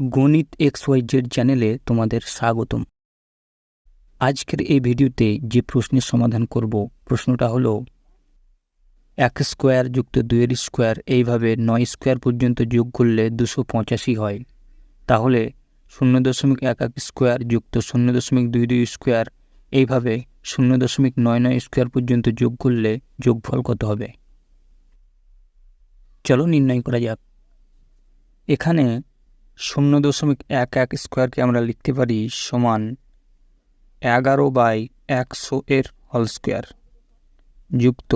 গণিত x Y Z চ্যানেলে তোমাদের স্বাগতম। আজকের এই ভিডিওতে যে প্রশ্নের সমাধান করব, প্রশ্নটা হলো, এক স্কোয়ার যুক্ত দুইয়ের স্কোয়ার এইভাবে নয় স্কোয়ার পর্যন্ত যোগ করলে দুশো পঁচাশি হয়। তাহলে শূন্য দশমিক এক এক স্কোয়ার যুক্ত শূন্য দশমিক দুই দুই স্কোয়ার এইভাবে শূন্য দশমিক নয় নয় স্কোয়ার পর্যন্ত যোগ করলে যোগফল কত হবে? চলো নির্ণয় করা যাক। এখানে শূন্য দশমিক এক এক স্কোয়ারকে আমরা লিখতে পারি সমান এগারো বাই একশো এর হল স্কোয়ার যুক্ত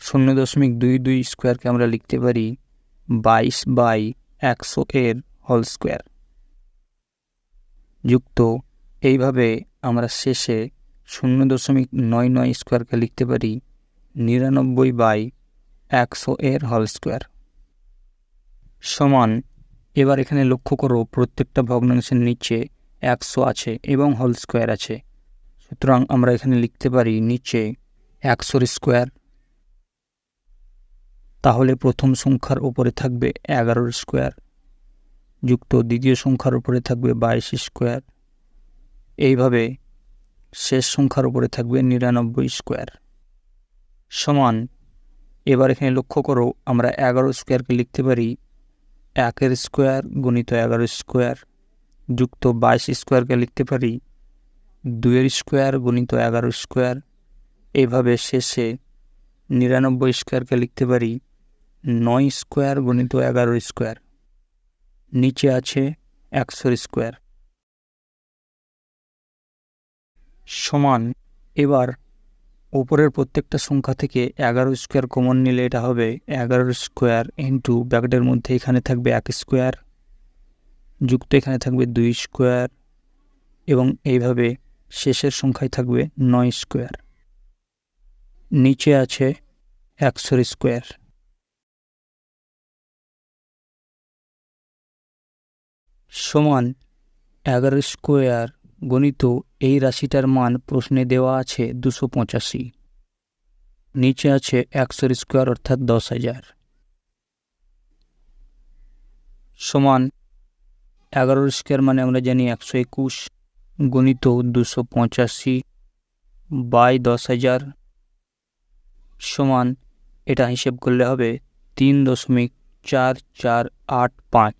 শূন্য দশমিক দুই দুই স্কোয়ারকে আমরা লিখতে পারি বাইশ বাই একশো এর হল স্কোয়ার যুক্ত এইভাবে আমরা শেষে শূন্য দশমিক নয় নয় স্কোয়ারকে লিখতে পারি নিরানব্বই বাই একশো এর হল স্কোয়ার সমান এবার এখানে লক্ষ্য করো প্রত্যেকটা ভগ্নাংশের নিচে একশো আছে এবং হোল স্কোয়ার আছে। সুতরাং আমরা এখানে লিখতে পারি নিচে একশোর স্কোয়ার তাহলে প্রথম সংখ্যার উপরে থাকবে এগারোর স্কোয়ার যুক্ত দ্বিতীয় সংখ্যার উপরে থাকবে বাইশ স্কোয়ার এইভাবে শেষ সংখ্যার উপরে থাকবে নিরানব্বই স্কোয়ার সমান, এবার এখানে লক্ষ্য করো আমরা এগারো স্কোয়ারকে লিখতে পারি একের স্কোয়ার গুণিত এগারো স্কোয়ার যুক্ত বাইশ স্কোয়ারকে লিখতে পারি। দুইয়ের স্কোয়ার গুণিত এগারো স্কোয়ার। এইভাবে শেষে নিরানব্বই স্কোয়ারকে লিখতে পারি। নয় স্কোয়ার গুণিত এগারো স্কোয়ার। নিচে আছে একশোর স্কোয়ার। সমান, এবার উপরের প্রত্যেকটা সংখ্যা থেকে এগারো স্কোয়ার কমন নিলে এটা হবে এগারো স্কোয়ার ইন্টু ব্যাকেটের মধ্যে এখানে থাকবে এক স্কোয়ার যুক্ত এখানে থাকবে দুই স্কোয়ার এবং এইভাবে শেষের সংখ্যায় থাকবে নয় স্কোয়ার নিচে আছে একশোর স্কোয়ার সমান এগারো স্কোয়ার গণিত এই রাশিটার মান প্রশ্নে দেওয়া আছে দুশো পঁচাশি। নিচে আছে একশোর স্কোয়ার অর্থাৎ দশ হাজার। সমান এগারোর স্কোয়ার মানে আমরা জানি একশো একুশ, গণিত দুশো পঁচাশি বাই দশ হাজার। সমান এটা হিসেব করলে হবে তিন দশমিক চার চার আট পাঁচ।